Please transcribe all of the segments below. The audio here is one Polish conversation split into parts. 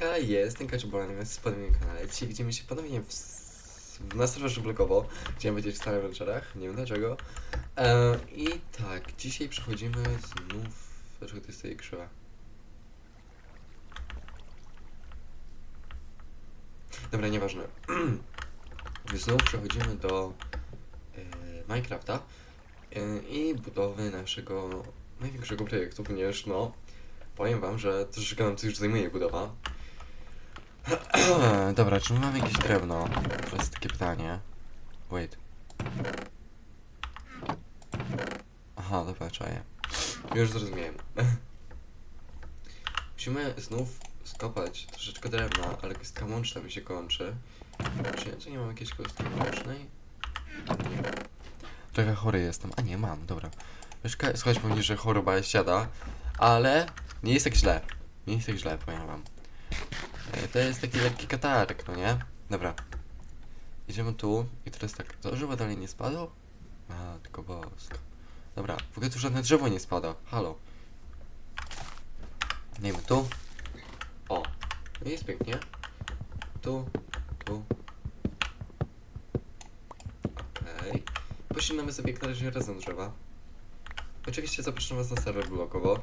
Hejka, jestem Kaczbolan, jest po moim kanale. Dzisiaj widzimy się ponownie w, s- na serwerze blogowo, gdzie będziecie w Starym Ventures, nie wiem dlaczego. E, I tak, dzisiaj przechodzimy znów... Dlaczego to jest tutaj krzywa? Dobra, nieważne. znów przechodzimy do e, Minecrafta e, i budowy naszego największego projektu, ponieważ no, powiem wam, że troszeczkę nam to już zajmuje budowa. Dobra, czy my mamy jakieś drewno? To jest takie pytanie. Wait. Aha, dobra, czaję. Już zrozumiałem. Musimy znów skopać troszeczkę drewna, ale kostka łączna mi się kończy. Czy nie mam jakiejś kostki łącznej? Trochę chory jestem. A nie, mam, dobra. Ka- słuchajcie, że choroba siada, ale nie jest tak źle. Nie jest tak źle, powiem wam. E, To jest taki lekki katarek, no nie? Dobra. Idziemy tu i teraz tak, to drzewo dalej nie spadło? A, tylko bosko. Dobra, w ogóle tu żadne drzewo nie spada. Halo. Dajmy tu. O. No jest pięknie. Tu, tu. Okej. Pościnamy sobie jak na razie razem drzewa. Oczywiście zapraszam was na serwer blokowo.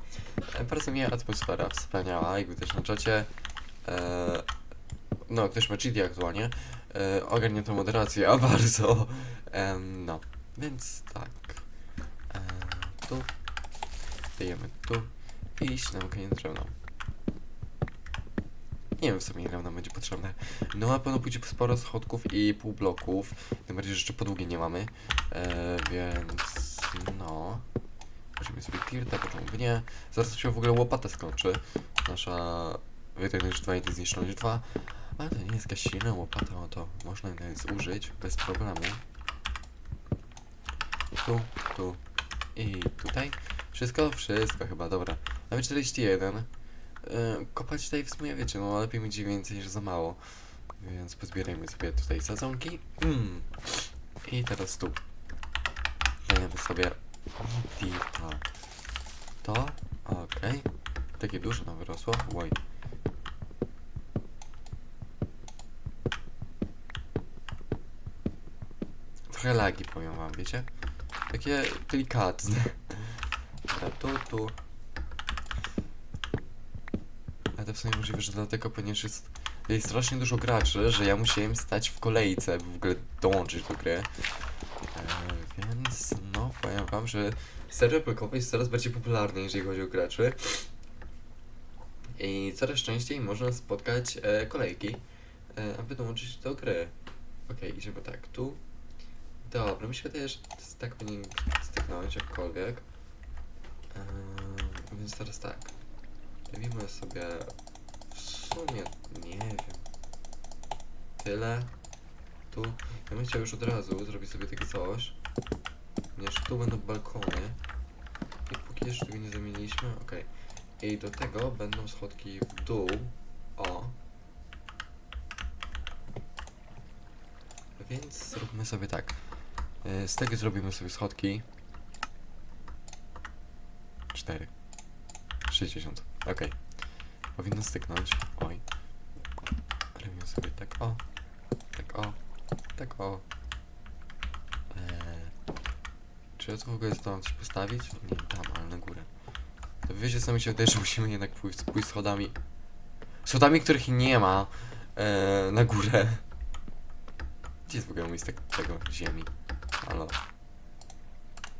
E, Bardzo miła atmosfera, wspaniała, jakby też na czacie. E, no, ktoś ma cheaty aktualnie. E, tą moderację, a bardzo. No, więc tak. E, tu. Dajemy tu. I ścinamy koniec drewno. Nie wiem, w sumie ile nam będzie potrzebne. No, a pewno pójdzie sporo schodków i półbloków. Tym bardziej, że jeszcze podługi nie mamy. E, więc no. Weźmy sobie tirta, by nie. Zaraz się w ogóle łopata skończy. Nasza wytęgnąć 2 i zniszcząć 2. Ale to nie jest jakaś silna łopata, no to można ją zużyć bez problemu. Tu, tu i tutaj. Wszystko? Wszystko chyba, dobra. Mamy 41. Yy, kopać tutaj w sumie wiecie, no lepiej mieć więcej niż za mało. Więc pozbierajmy sobie tutaj sadzonki. Mm. I teraz tu. Dajemy sobie Dirta. To, okej. Takie duże nam wyrosło. Oj. Trochę lagi powiem wam, wiecie? Takie delikatne. Dobra, tu, tu. Ale to w sumie możliwe, że dlatego, ponieważ jest, jest strasznie dużo graczy, że ja musiałem stać w kolejce, by w ogóle dołączyć do gry. E, więc no, powiem wam, że serwer blokowy jest coraz bardziej popularny, jeżeli chodzi o graczy. I coraz częściej można spotkać e, kolejki, e, aby dołączyć do gry. Okej, idziemy tak, tu. Dobra, mi się że jest tak powinien styknąć jakkolwiek. Eee, więc teraz tak. Robimy sobie w sumie, nie wiem, tyle. Tu. Ja bym chciał już od razu zrobić sobie takie coś. Ponieważ tu będą balkony. I póki jeszcze tego nie zamieniliśmy, okej. I do tego będą schodki w dół. O. Więc zróbmy sobie tak. E, Z tego zrobimy sobie schodki. 4. 60. Okej. Powinno styknąć. Oj. Robimy sobie tak o. Tak o. Tak o. Eee. Czy ja tu w ogóle zdołam coś postawić? Nie, tam, ale na górę. To wiecie co mi się wydaje, że musimy jednak pójść, pójść schodami. Schodami, których nie ma. Eee, na górę. Gdzie jest w ogóle miejsce tego ziemi? Halo.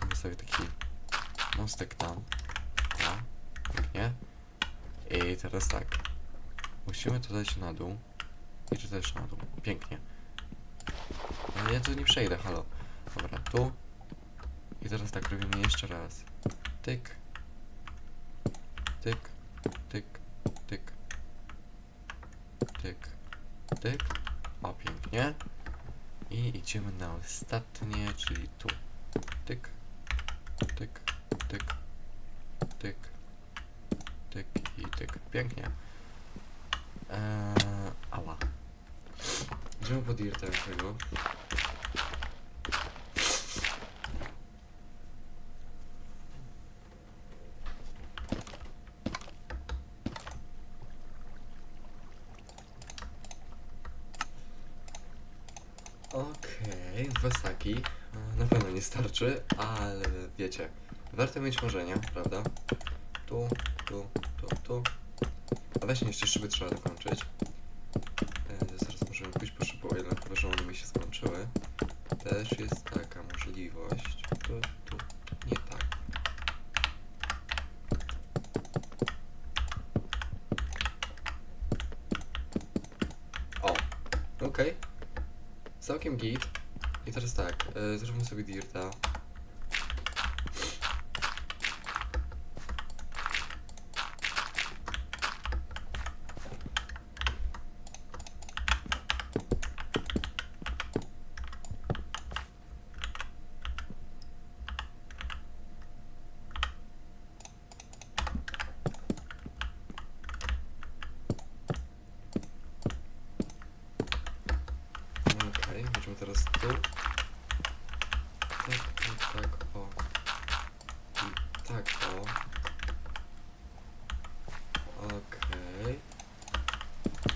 Mamy sobie taki mostek tam. O, pięknie. I teraz tak. Musimy to dać na dół. I czy też na dół. Pięknie. Ale ja tu nie przejdę, halo. Dobra, tu. I teraz tak robimy jeszcze raz. Tyk. Tyk. Tyk. Tyk. Tyk. Tyk. O, pięknie. I idziemy na ostatnie, czyli tu. Tyk, tyk, tyk, tyk, tyk i tyk. Pięknie. Eee, ała. Idziemy po dirta tego. Okej, dwa staki. E, Na pewno nie starczy, ale wiecie, warto mieć marzenia, prawda? Tu, tu, tu, tu. A właśnie jeszcze szyby trzeba dokończyć. E, zaraz możemy pójść po o ile chyba, że one mi się skończyły. Też jest taka możliwość. Tu, tu, nie tak. O, okej. Całkiem git. I teraz tak, e, zrobimy sobie dirta. Okej, będziemy teraz tu. Tak, tak, tak, o. I tak, o. Okej.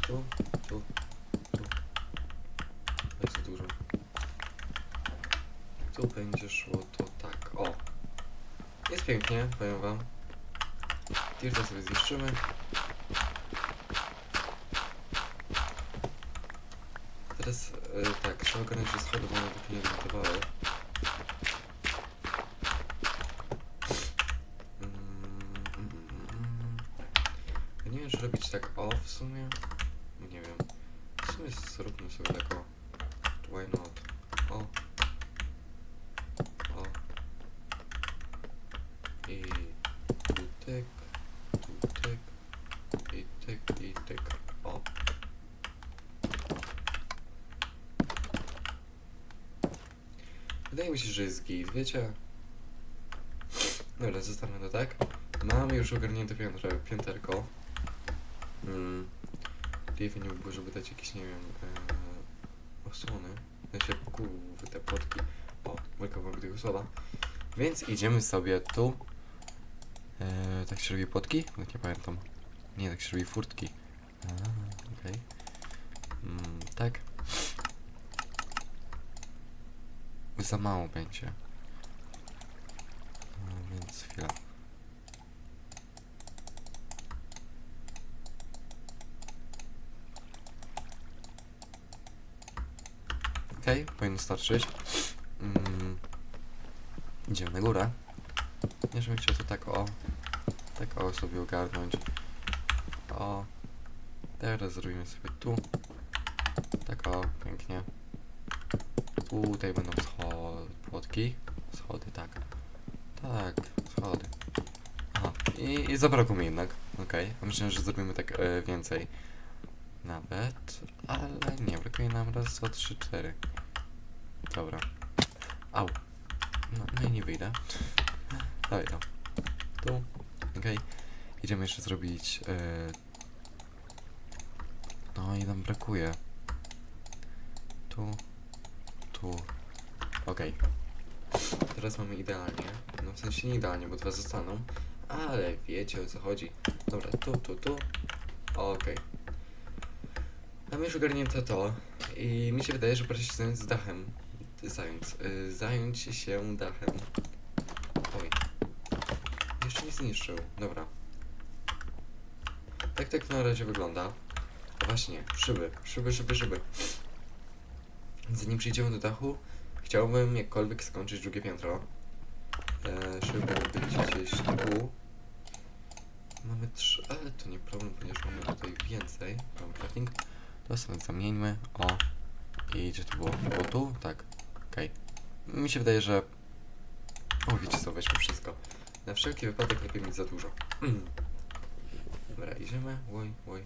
Tu, tu, tu. Jest za dużo. Tu będzie szło to tak, o. Jest pięknie, powiem wam. Tirta sobie zniszczymy. Teraz e, tak, trzeba ogarnąć, że schody, bo one tak nie wymontowały. Mm, mm, mm, nie wiem, czy robić tak o w sumie. Nie wiem. W sumie zróbmy sobie tak o. Why not? O. O. I tu tyk, tu tyk, i tyk, i tyk. O. Wydaje mi się, że jest git, wiecie? Dobra, zostawmy to tak. Mamy już ogarnięte piętro, pięterko. Mm. Lepiej nie byłoby, żeby dać jakieś, nie wiem, e, osłony. Znaczy, kurwy, te płotki. O, brakowało tego słowa. Więc idziemy sobie tu. E, tak się robi płotki? Nie pamiętam. Nie, tak się robi furtki. Okej. Mm, tak. Za mało będzie. No, więc chwila. Okej, powinno starczyć. Mm. Idziemy na górę. Nie, żebym chciał to tak o... Tak o sobie ogarnąć. O. Teraz zrobimy sobie tu. Tak o, pięknie. Tutaj będą schody, płotki. Schody, tak. Tak, schody. Aha, i, i zabrakło mi jednak. Okej, okay. że zrobimy tak e, więcej. Nawet, ale nie, brakuje nam raz, dwa, trzy, cztery. Dobra. Au. No, no i nie wyjdę. Dawaj to. Tu. Okej. Idziemy jeszcze zrobić... E... No i nam brakuje. Tu. Tu. Okej. Teraz mamy idealnie. No w sensie nie idealnie, bo dwa zostaną. Ale wiecie o co chodzi. Dobra, tu, tu, tu. Okej. Mamy już ogarnięte to. I mi się wydaje, że pora się zająć z dachem. Zająć. Y, zająć się dachem. Zniszczył. Dobra. Tak tak na razie wygląda. Właśnie, szyby, szyby, szyby, szyby. Zanim przejdziemy do dachu, chciałbym jakkolwiek skończyć drugie piętro. E, szyby być gdzieś tu. Mamy trzy, ale to nie problem, ponieważ mamy tutaj więcej. Mamy crafting. To sobie zamieńmy. O. I gdzie to było? Było tu? Tak. Okej. Mi się wydaje, że... O, wiecie co, weźmy wszystko. Na wszelki wypadek lepiej mieć za dużo. Mm. Dobra, idziemy. Oj, oj.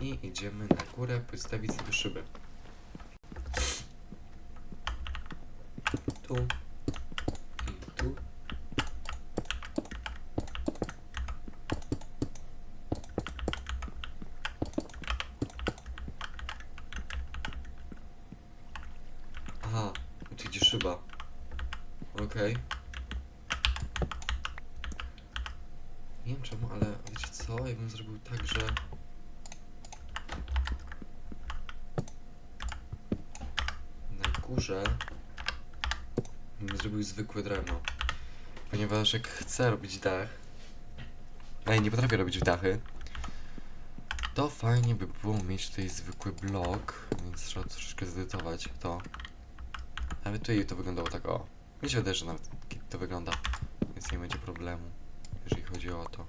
I idziemy na górę postawić sobie szyby. Tu. I tu. Aha, tu idzie szyba. Okej. Nie wiem czemu, ale wiecie co? Ja bym zrobił tak, że... górze bym zrobił zwykłe drewno. Ponieważ jak chcę robić dach, a nie potrafię robić dachy, to fajnie by było mieć tutaj zwykły blok, więc trzeba troszeczkę zedytować to. Nawet tutaj to wyglądało tak o. Mi się wydaje, że nawet git to wygląda, więc nie będzie problemu, jeżeli chodzi o to.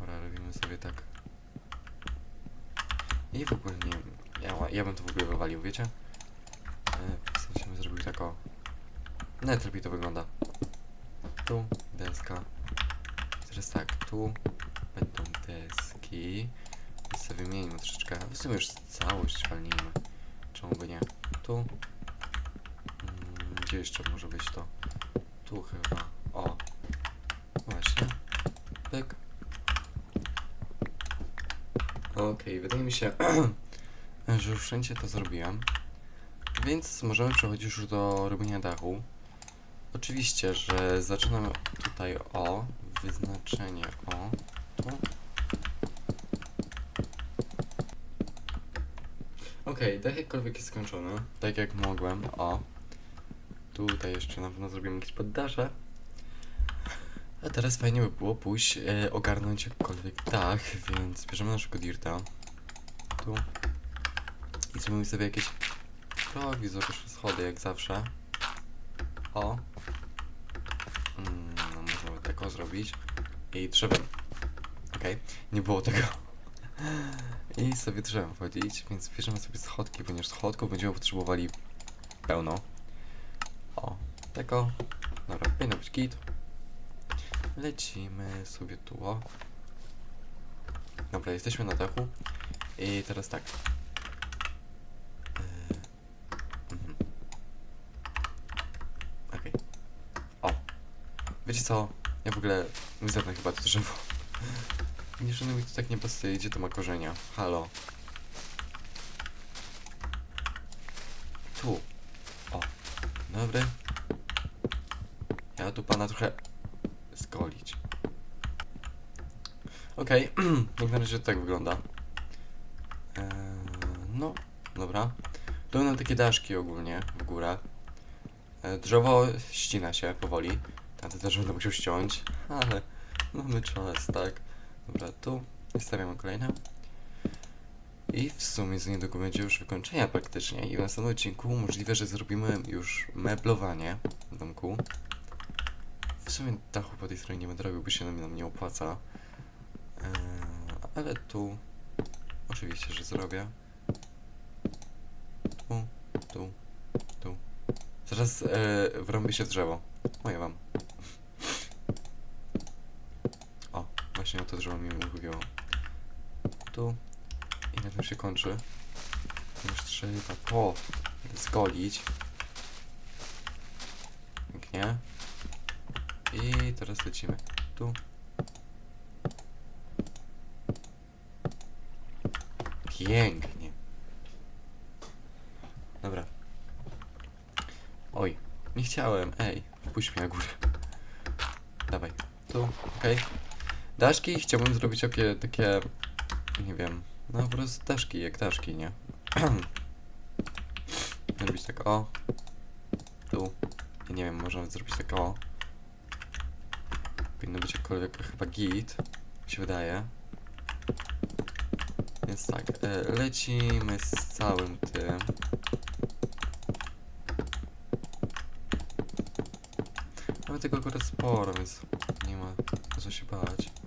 Dobra, robimy sobie tak. I w ogóle nie wiem, ja, ja bym to w ogóle wywalił, wiecie? E, W sensie bym zrobił tak o. Nawet lepiej to wygląda. Tu deska. Teraz tak, tu będą deski. I sobie wymienimy troszeczkę. W sumie już całość walnijmy. Czemu by nie? Tu. Mm, Gdzie jeszcze może być to? Tu chyba. O. Właśnie. Pyk. Okej, wydaje mi się, że już wszędzie to zrobiłem. Więc możemy przechodzić już do robienia dachu. Oczywiście, że zaczynam tutaj o wyznaczenie o tu. Okej, dach jakkolwiek jest skończony, tak jak mogłem, o. Tutaj jeszcze na pewno zrobimy jakieś poddasze. A teraz fajnie by było pójść, e, ogarnąć jakkolwiek dach, więc bierzemy naszego dirta. Tu. I zrobimy sobie jakieś prowizoryczne schody, jak zawsze. O. Mm, no możemy tak o zrobić. I drzewem. Okej, nie było tego. I sobie drzewem wchodzić, więc bierzemy sobie schodki, ponieważ schodków będziemy potrzebowali pełno. O, tego. Dobra, powinno być git. Lecimy sobie tu. Dobra, jesteśmy na dachu. I teraz tak. Yy, mhm. Okej. O. Wiecie co? Ja w ogóle zetnę chyba to drzewo. Nie, że mi to tak nie pasuje, gdzie to ma korzenia. Halo. Tu. O. Dobry. Ja tu pana trochę zgolić. Okej, jak na razie to tak wygląda. Eee, no, dobra. Tu będą takie daszki ogólnie w górę. E, drzewo ścina się powoli. Tamte też będę musiał ściąć, ale mamy czas, tak. Dobra, tu stawiamy kolejne. I w sumie za niedługo będzie już wykończenia praktycznie. I w następnym odcinku możliwe, że zrobimy już meblowanie w domku. W sumie dachu po tej stronie nie będę robił, bo się nam nie opłaca. Eee, ale tu oczywiście, że zrobię. Tu, tu, tu. Zaraz e, wrąbię się w drzewo. Moje wam. O, właśnie to drzewo mi mówiło. Tu. I na tym się kończy. Już trzeba to zgolić. Pięknie. I teraz lecimy. Tu. Pięknie. Dobra. Oj, nie chciałem. Ej, puść mnie na górę. Dawaj. Tu, okej. Daszki chciałbym zrobić takie, takie, nie wiem, no po prostu daszki, jak daszki, nie? Zrobić tak o. Tu. Ja nie wiem, można zrobić tak o. Powinno być jakkolwiek chyba git, się wydaje. Więc tak, e, lecimy z całym tym. Mamy tego akurat sporo, więc nie ma co się bać.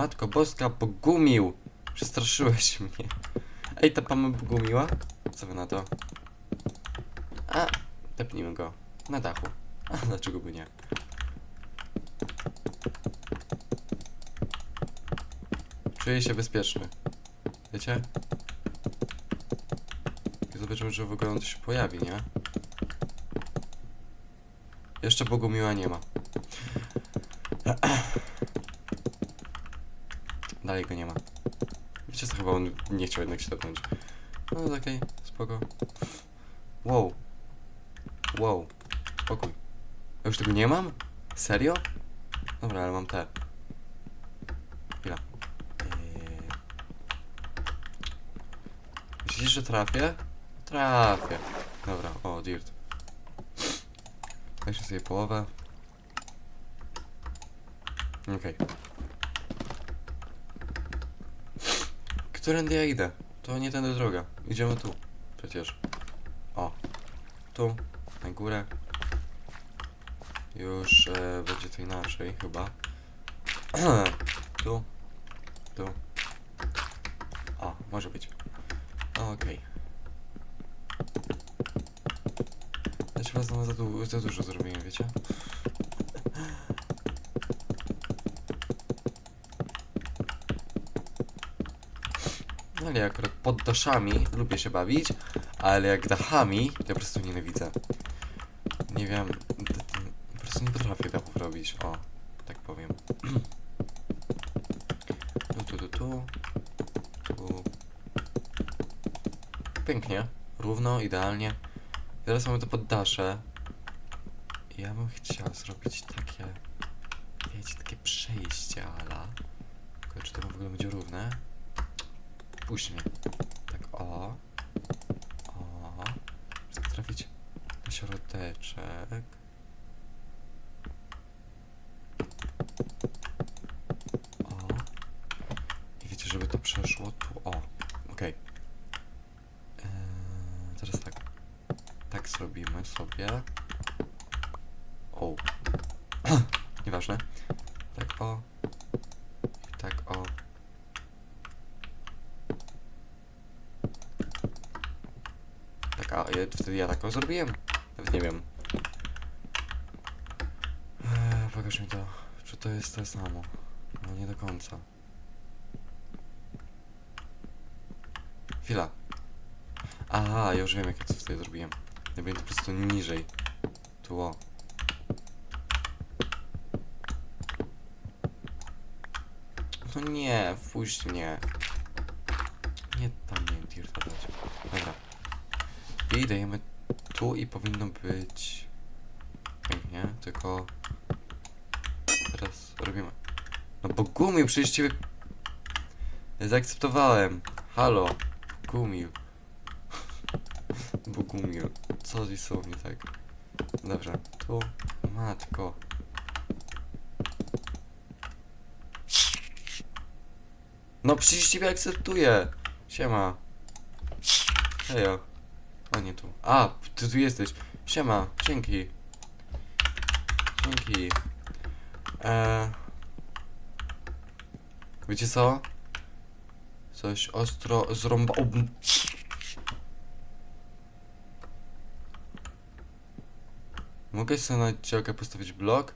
Matko boska, pogumił! Przestraszyłeś mnie. Ej, ta pana pogumiła? Co wy na to? A, tepnijmy go. Na dachu. A, dlaczego by nie? Czuję się bezpieczny. Wiecie? I zobaczymy, że w ogóle on się pojawi, nie? Jeszcze Bogumiła nie ma. Dalej go nie ma. Wiecie co, chyba on nie chciał jednak się dotknąć. No okej, spoko. Wow. Wow. Spokój. A już tego nie mam? Serio? Dobra, ale mam te. Chwila. Eee... Myślisz, że trafię? Trafię. Dobra, o, dirt. Weźmy sobie połowę. Okej. Którędy ja idę? To nie tędy droga. Idziemy tu. Przecież. O. Tu. Na górę. Już e, będzie to inaczej chyba. tu. Tu. O, może być. Okej. Znaczy was za, du za dużo zrobiłem, wiecie? Ale akurat pod daszami lubię się bawić, ale jak dachami, to po prostu nienawidzę. Nie wiem, po prostu nie potrafię dachów robić, o, tak powiem. Tu, tu, tu, tu, tu. Pięknie, równo, idealnie. Teraz mamy to poddasze. Ja bym chciał zrobić takie, wiecie, takie przejście. Tylko czy to w ogóle będzie równe? Puść mnie. Tak, o. O. Chcę trafić na środeczek. O. I wiecie, żeby to przeszło tu. O. Okej. Eee, teraz tak. Tak zrobimy sobie. O. Nieważne. Tak o. I tak o. Tak, a ja, wtedy ja tak zrobiłem? Nawet nie wiem. Eee, pokaż mi to. Czy to jest to samo? No nie do końca. Chwila. Aha, ja już wiem jak ja to wtedy zrobiłem. Ja będę po prostu niżej. Tu o. No nie, wpuść mnie. Nie tam nie dirta dać. Dobra. I dajemy tu i powinno być pięknie, tylko teraz robimy. No bo gumił, przecież ciebie zaakceptowałem. Halo, gumił. Bo gumił. Co dosłownie tak? Dobrze, tu, matko. No przecież ciebie akceptuję. Siema. Hejo. A nie tu. A, ty tu jesteś. Siema, dzięki. Dzięki. Eee... Wiecie co? Coś ostro zrąba... O, Mogę sobie na działkę postawić blok?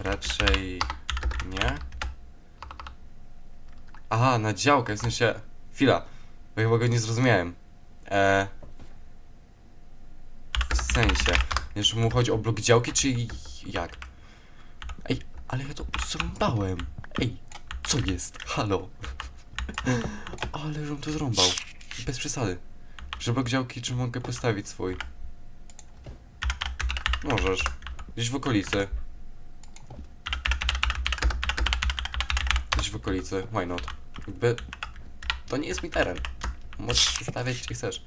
Raczej nie. Aha, na działkę, w sensie... Chwila, bo chyba go nie zrozumiałem. E... W sensie, nie, czy mu chodzi o blok działki, czy jak? Ej, ale ja to zrąbałem. Ej, co jest? Halo. Ale żebym to zrąbał. Bez przesady. Że blok działki, czy mogę postawić swój? Możesz. Gdzieś w okolicy. Gdzieś w okolicy, why not? Jakby... To nie jest mi teren. Możesz stawiać gdzie chcesz.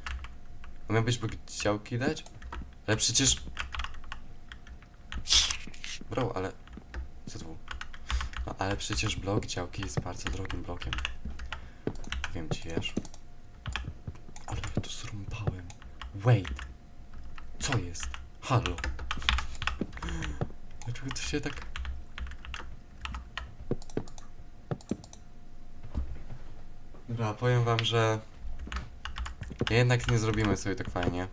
A miał być blok działki dać? Ale przecież... Bro, ale... ZW. No ale przecież blok działki jest bardzo drogim blokiem. Wiem ci, wiesz. Ale ja to zrąbałem. Wait. Co jest? Halo. Dlaczego to się tak... Dobra, powiem wam, że... Jednak nie zrobimy sobie tak fajnie.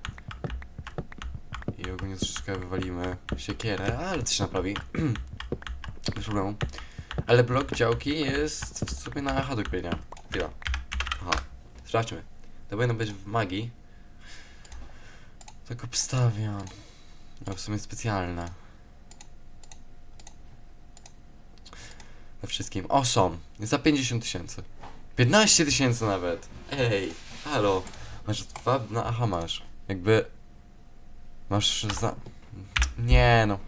I ogólnie troszeczkę wywalimy siekierę, ale to się naprawi. Bez problemu. Ale blok działki jest w sumie na H do kupienia. Chwila. Aha. Sprawdźmy. To powinno być w magii. Tak obstawiam. No w sumie specjalne. we wszystkim. O, są. Za 50 tysięcy. 15 tysięcy nawet. Ej, halo. Masz dwa, no aha, masz. Jakby... Masz za... Nie no.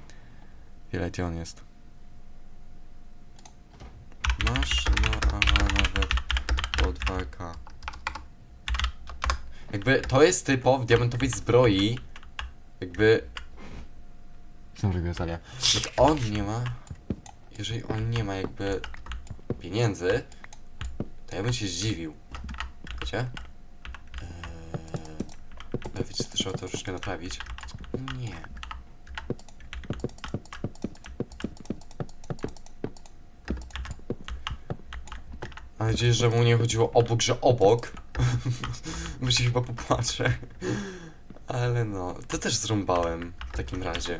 Ile gdzie on jest? Masz, no aha, nawet po 2K. Jakby to jest typo w diamentowej zbroi. Jakby... Co robię Zalia? Jak on nie ma... Jeżeli on nie ma jakby pieniędzy, ja bym się zdziwił. Wiecie? Eee, ale wiecie, trzeba to troszeczkę naprawić. Nie. Mam nadzieję, że mu nie chodziło obok, że obok. Bo się chyba popłaczę. Ale no, to też zrąbałem w takim razie.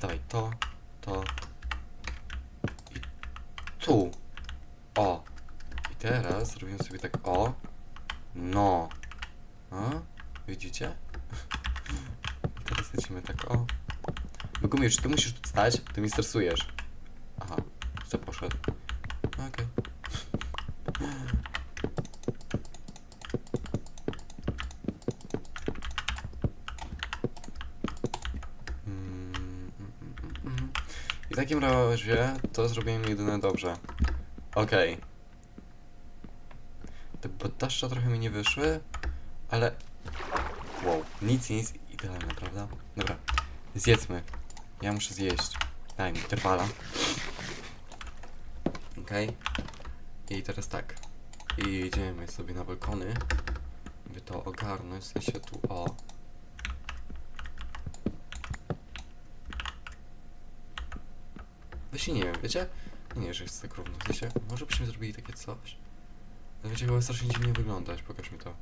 Dawaj, to, to. I tu. O. I teraz zrobimy sobie tak o. No. A? Widzicie? I teraz lecimy tak o. Gumiusz, ty musisz tu stać, ty mi stresujesz. Aha, co poszedł. Okej. Mm, mm, mm, mm. I w takim razie to zrobiłem jedyne dobrze. Okej. Te podaszcza trochę mi nie wyszły, ale... Wow, nic jest idealne, prawda? Dobra, zjedzmy. Ja muszę zjeść. Daj mi trwala. Okej. I teraz tak. I idziemy sobie na balkony, by to ogarnąć, w tu o. Właśnie nie wiem, wiecie? Nie, że jest tak równo. W może byśmy zrobili takie coś. Ale wiecie, chyba strasznie dziwnie wyglądać. Pokaż mi to.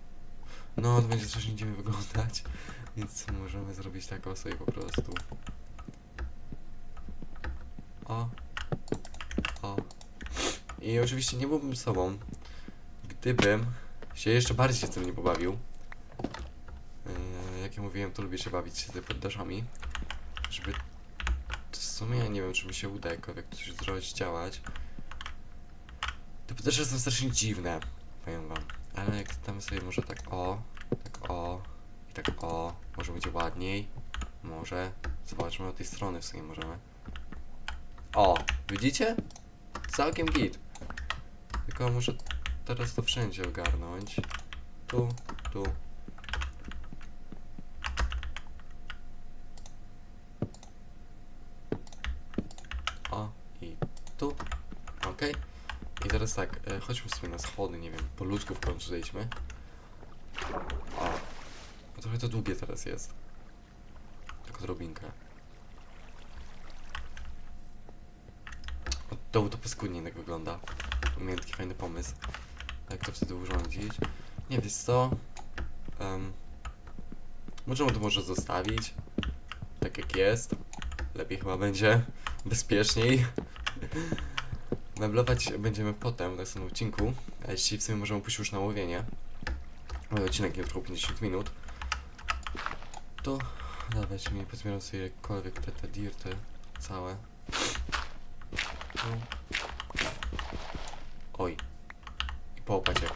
No, to będzie strasznie dziwnie wyglądać. Więc możemy zrobić tak o sobie po prostu. O. O. I oczywiście nie byłbym sobą, gdybym się jeszcze bardziej z tym nie pobawił. Yy, jak ja mówiłem, to lubię się bawić z poddaszami. Żeby w sumie ja nie wiem, czy mi się uda jakkolwiek coś zrobić, działać. Te poddasze są strasznie dziwne, powiem wam. Ale jak damy sobie może tak o, tak o i tak o, może będzie ładniej. Może. Zobaczmy od tej strony w sumie możemy. O, widzicie? Całkiem git. Tylko muszę teraz to wszędzie ogarnąć. Tu, tu. O, i tu. Okej. I teraz tak, e, chodźmy sobie na schody, nie wiem, po ludzku w końcu zejdźmy. O. Trochę to długie teraz jest. Tylko drobinkę. Dołu to paskudnie tak wygląda. Miałem taki fajny pomysł. Jak to wtedy urządzić? Nie wiesz co? Um, możemy to może zostawić. Tak jak jest. Lepiej chyba będzie. Bezpieczniej. Meblować będziemy potem, w następnym odcinku. A jeśli w sumie możemy pójść już na łowienie. Mój odcinek nie trwał 50 minut. To dawać mi, pozbieram sobie jakkolwiek te, te dirty całe. Oj. I po łopacie.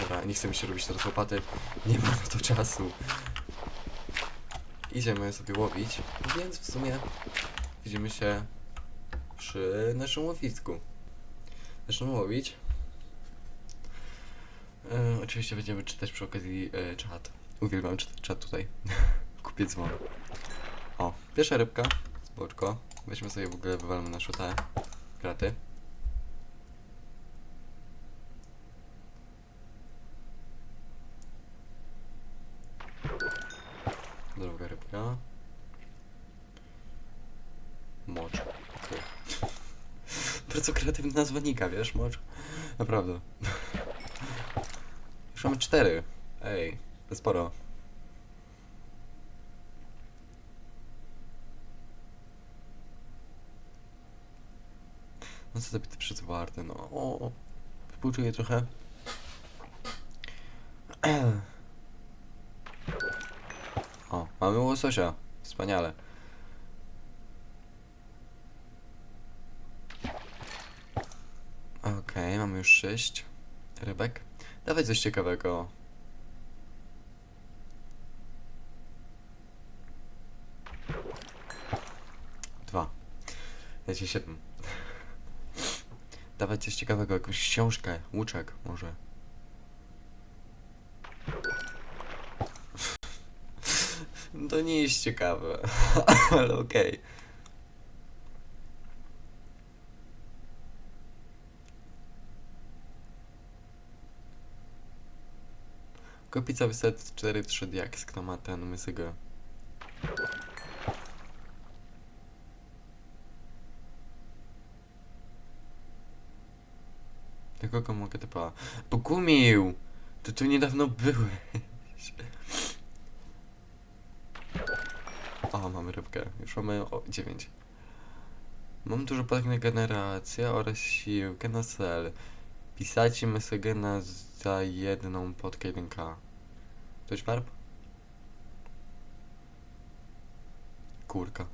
Dobra, nie chcę mi się robić teraz łopaty. Nie ma na to czasu. Idziemy sobie łowić, więc w sumie widzimy się przy naszym łowisku. Zaczniemy łowić. E, oczywiście będziemy czytać przy okazji e, czat. Uwielbiam czytać czat tutaj. Kupię dzwon. O, pierwsza rybka. Spoczko. Weźmy sobie w ogóle, wywalmy nasze te kraty. Druga rybka. Mocz. Bardzo kreatywna nazwa nika, wiesz, mocz. Naprawdę. Już mamy cztery. Ej, to sporo. No co zabity przez wartę, no. O, współczuję trochę. O, mamy łososia. Wspaniale. Okej, okay, mamy już sześć rybek. Dawaj coś ciekawego. Dwa. Ja siedem. Dawaj coś ciekawego, jakąś książkę, łuczek może. To nie jest ciekawe, ale okej. Kupić sobie set 4 3 diaks, kto ma ten mysygę. Do kogo mogę typa? Pogumił! To tu niedawno byłeś. O, mamy rybkę. Już mamy o, 9. Mam dużo podek na oraz siłkę na cel. Pisać Mesygena za jedną podkę 1K. Ktoś warp? Kurka.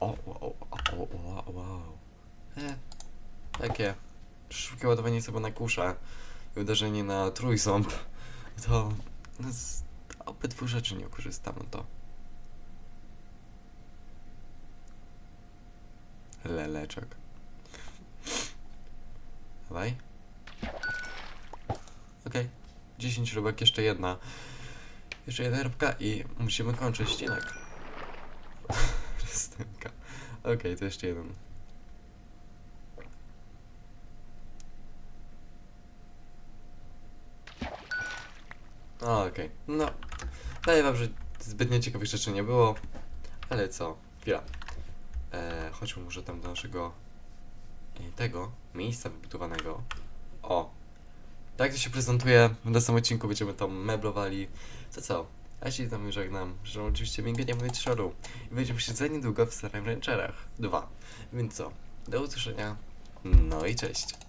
O, o, o, o, o, wow. E, takie. Szybkie ładowanie sobie na kuszę i uderzenie na trójząb. To no, z obydwu rzeczy nie korzystam, no to. Leleczek. Dawaj. Okej. 10 rybek, jeszcze jedna. Jeszcze jedna rybka i musimy kończyć ścinek. Rystynka. Okej, to jeszcze jeden. O, Okej, no. Daję wam, że zbytnio ciekawych rzeczy nie było. Ale co? Chwila. E, chodźmy może tam do naszego e, tego miejsca wybudowanego. O! Tak to się prezentuje. W następnym odcinku będziemy tam meblowali. To co? Ja się tam żegnam. Życzę oczywiście miłego dnia wieczoru. I będziemy się za niedługo w Starym Rancherach 2. Więc co? Do usłyszenia. No i cześć.